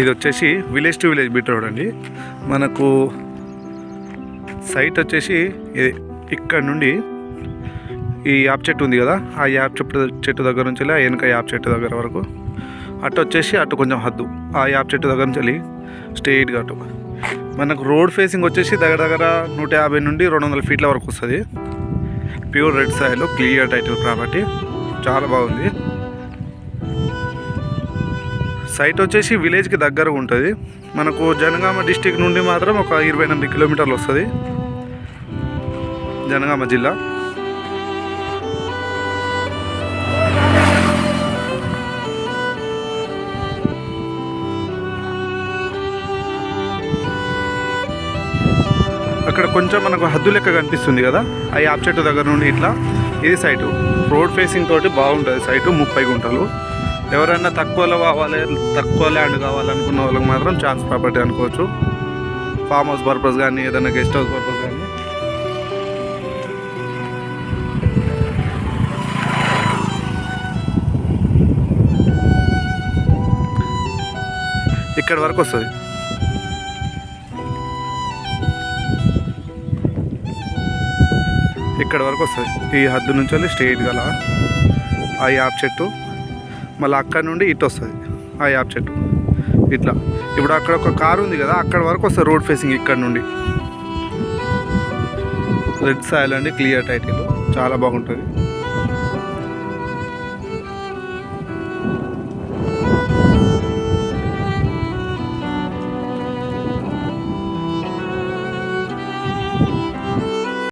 ఇది వచ్చేసి village to village BT road అండి. మనకు సైట్ వచ్చేసి ఇది ఇక్కడ నుండి ఈ యాప్ చెట్టు ఉంది కదా ఆ యాప్ చెట్టు చెట్టు దగ్గర నుంచి వెళ్ళి ఆ వెనక యాప్ చెట్టు దగ్గర వరకు. అటు వచ్చేసి అటు కొంచెం హద్దు ఆ యాప్ చెట్టు దగ్గర నుంచి వెళ్ళి స్ట్రెయిట్గా అటు. మనకు రోడ్ ఫేసింగ్ వచ్చేసి దగ్గర దగ్గర నూట యాభై నుండి రెండు వందల ఫీట్ల వరకు వస్తుంది. Pure red soil clear title property చాలా బాగుంది. సైట్ వచ్చేసి విలేజ్కి దగ్గర ఉంటుంది. మనకు జనగామ డిస్టిక్ నుండి మాత్రం ఒక ఇరవై ఎనిమిది కిలోమీటర్లు వస్తుంది. జనగామ జిల్లా. అక్కడ కొంచెం మనకు హద్దు లెక్క కనిపిస్తుంది కదా ఆ యాప్ చెట్టు దగ్గర నుండి ఇట్లా. ఇది సైటు. రోడ్ ఫేసింగ్ తోటి బాగుంటుంది సైటు ముప్పై గుంటలు. ఎవరైనా తక్కువలో కావాలి తక్కువ ల్యాండ్ కావాలనుకున్న వాళ్ళకి మాత్రం ఛాన్స్ ప్రాపర్టీ అనుకోవచ్చు. ఫామ్ హౌస్ పర్పస్ కానీ ఏదైనా గెస్ట్ హౌస్ పర్పస్ కానీ ఇక్కడ వరకు వస్తుంది. ఇక్కడ వరకు వస్తుంది. ఈ హద్దు నుంచి వెళ్ళి స్టేట్ గల ఆ యాప్ చెట్టు. మళ్ళీ అక్కడ నుండి ఇటు వస్తుంది. ఆ యాప్ చెట్టు. ఇట్లా. ఇప్పుడు అక్కడ ఒక కారు ఉంది కదా అక్కడ వరకు వస్తుంది రోడ్ ఫేసింగ్ ఇక్కడ నుండి. రెడ్ సాయిల్ అండి క్లియర్ టైటిల్ చాలా బాగుంటుంది.